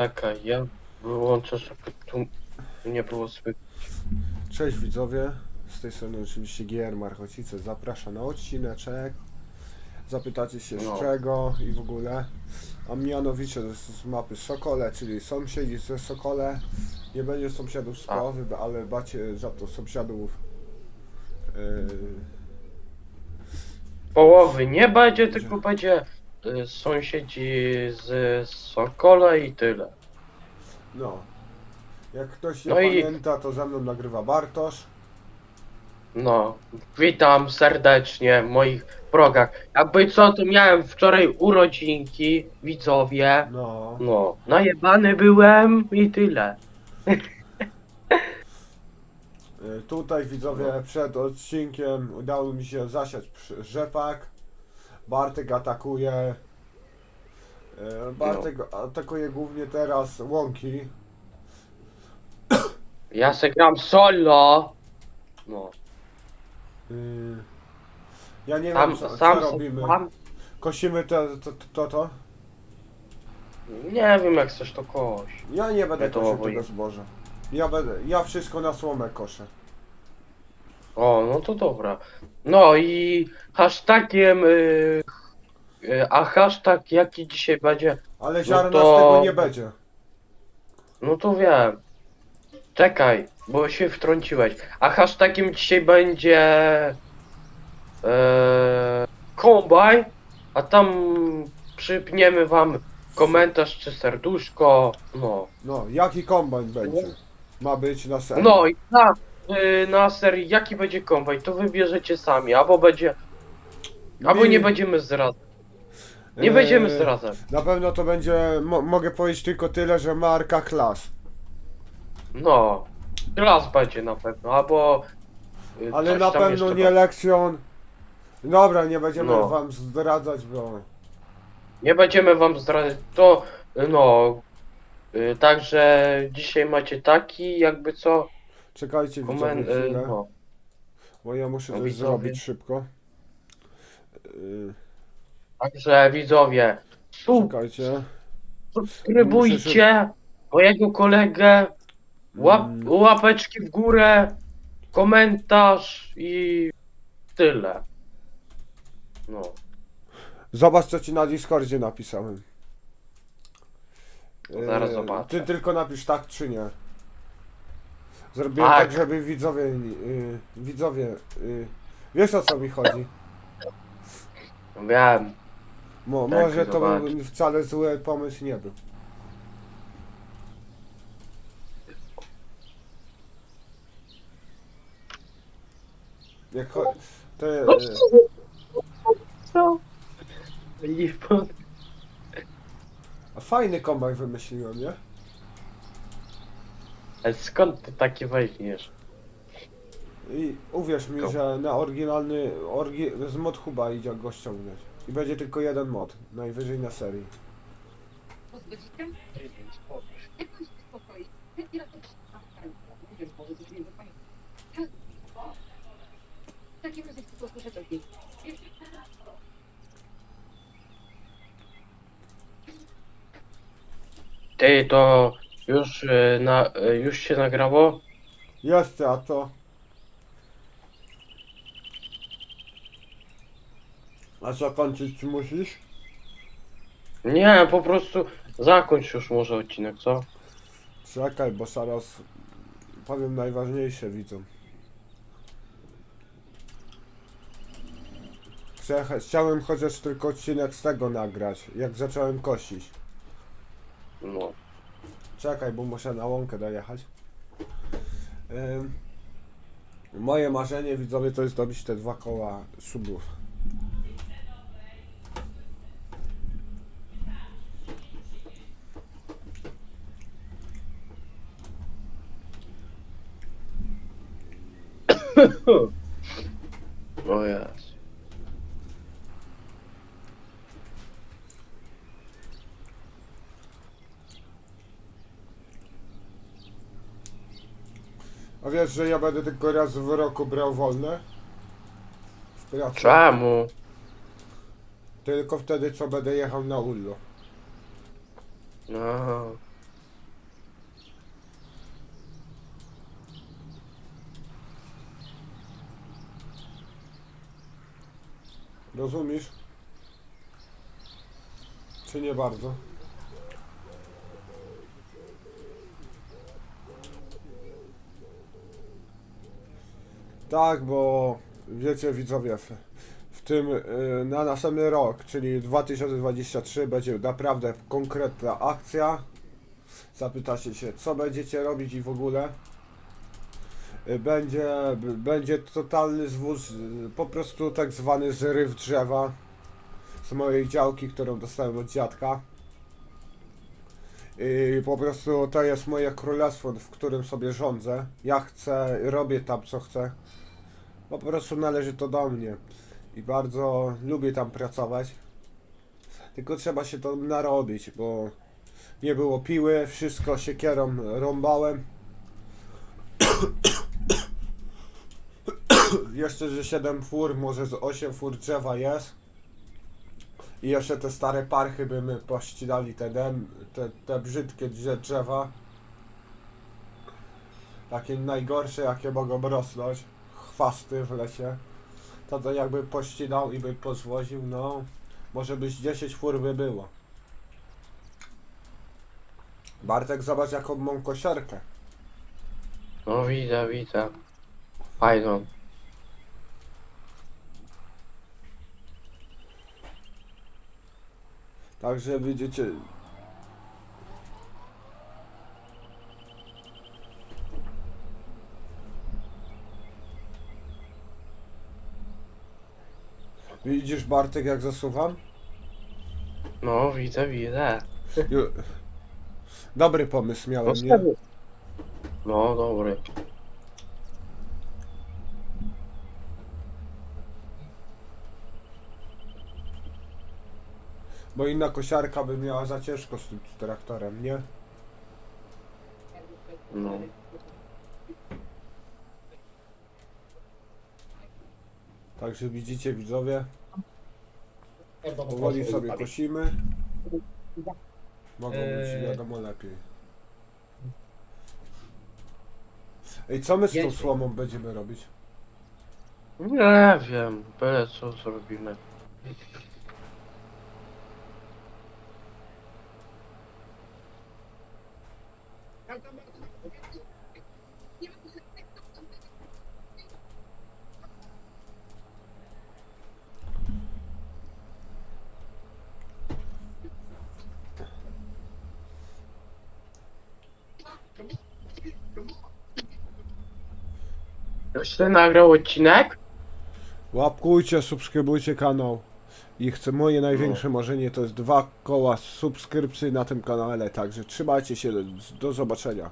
Czekaj, ja wyłączę, żeby tu nie było słychać. Cześć widzowie, z tej strony oczywiście GR Marchocice, zapraszam na odcineczek. Zapytacie się No. z czego i w ogóle. A mianowicie z, z mapy Sokole, czyli sąsiedzi ze Sokole. Nie będzie sąsiadów z A. Połowy, ale macie za to sąsiadów yy, Połowy nie będzie, tylko będzie y, sąsiedzi z Sokola i tyle. no. Jak ktoś nie No i- pamięta, to ze mną nagrywa Bartosz. No, witam serdecznie w moich progach. Jakby co, to miałem wczoraj urodzinki, widzowie. No. No, najebany byłem i tyle. Y, Tutaj widzowie No. przed odcinkiem udało mi się zasiać przy- rzepak. Bartek atakuje. y, Bartek atakuje głównie teraz łąki. Ja se gram solo. No, Y, Ja nie sam, wiem co, sam, co robimy. sam, Kosimy to, to, to, to. nie wiem jak chcesz to kość. Ja nie będę Ja to kosił oboje. tego zboża. Ja będę, ja wszystko na słomę koszę. O, no to dobra. No i hashtagiem, y, y, a hashtag jaki dzisiaj będzie, Ale ziarna to- z tego nie będzie. no to wiem. Czekaj, bo się wtrąciłeś. A hashtagiem dzisiaj będzie e, kombaj, a tam przypniemy wam komentarz czy serduszko, no. No, jaki kombajn będzie? Ma być na serio. No i na, y, na serii jaki będzie kombaj, to wybierzecie sami, albo będzie, albo nie będziemy zdradzać. Nie e, będziemy zdradzać. Na pewno to będzie, mo, mogę powiedzieć tylko tyle, że marka klas. No, klas będzie na pewno, albo. y, Ale coś na tam pewno jeszcze nie będzie. lekcjon. Dobra, nie będziemy No. wam zdradzać, bo... Nie będziemy wam zdradzać. To, no. y, Także dzisiaj macie taki, jakby co. Czekajcie widzowie Komen, y, chwilę, no. bo ja muszę coś widzowie. zrobić szybko. Y, Także widzowie, Czekajcie. subskrybujcie mojego kolegę. Łap, Mm, łapeczki w górę, komentarz i tyle. No. Zobacz co ci na Discordzie napisałem. To zaraz Y, zobaczę. Ty tylko napisz tak czy nie. Zrobiłem Tak. tak, żeby widzowie... y, widzowie... y, wiesz o co mi chodzi? No Wiem. Mo, Tak, może to zobacz. był wcale zły pomysł nie był. Jak cho- to, e, Co? I po- a fajny kombajn wymyśliłem, nie? Ale skąd ty takie weźmiesz? I uwierz mi, Ko- że na oryginalny orgi z mod Huba idzie go ściągnąć. I będzie tylko jeden mod, najwyżej na serii. Jak się uspokoi? To nie wiem, może coś nie zapamiętam. W takim razie tylko słyszę coś jej. Ty to już, y, na, y, już się nagrało? Jeszcze, a to... A co, kończyć musisz? Nie, po prostu zakończ już może odcinek, co? Czekaj, bo zaraz powiem najważniejsze widzom. Chcę, chciałem chociaż tylko odcinek z tego nagrać, jak zacząłem kosić. No. Czekaj, bo muszę na łąkę dojechać. Ym, moje marzenie widzowie to jest dobić te dwa koła subów. Wiesz, że ja będę tylko raz w roku brał wolne? W pracy. Czemu? Tylko wtedy, co będę jechał na urlop. No. Rozumiesz? Czy nie bardzo? Tak, bo wiecie widzowie, w, w tym y, na następny rok, czyli 2023 będzie naprawdę konkretna akcja. Zapytacie się, co będziecie robić i w ogóle. Y, Będzie, będzie totalny zwóz, y, po prostu tak zwany zryw drzewa z mojej działki, którą dostałem od dziadka. I po prostu to jest moje królestwo, w którym sobie rządzę. Ja chcę, robię tam co chcę. Po prostu należy to do mnie. I bardzo lubię tam pracować. Tylko trzeba się to narobić, bo nie było piły, wszystko siekierą rąbałem. Jeszcze, że 7 fur, może z 8 fur drzewa jest. I jeszcze te stare parchy by my pościnali te, dem, te, te brzydkie drze- drzewa. Takie najgorsze jakie mogą rosnąć. Chwasty w lesie. To to jakby pościnał i by pozwoził, no może byś 10 fur by było. Bartek zobacz jaką mam kosiarkę. No widzę, widzę. Fajną. Także widzicie. Widzisz Bartek jak zasuwam? No widzę, widzę. Ju- Dobry pomysł miałem, nie? no dobry. Bo inna kosiarka by miała za ciężko z tym traktorem, nie? No. Także widzicie widzowie, powoli sobie kosimy. Mogą być Eee. wiadomo lepiej. Ej, co my z tą słomą będziemy robić? Nie wiem, byle co zrobimy. Już ty nagrał odcinek? Łapkujcie, subskrybujcie kanał. I chcę moje największe marzenie to jest dwa koła subskrypcji na tym kanale, także trzymajcie się, do zobaczenia.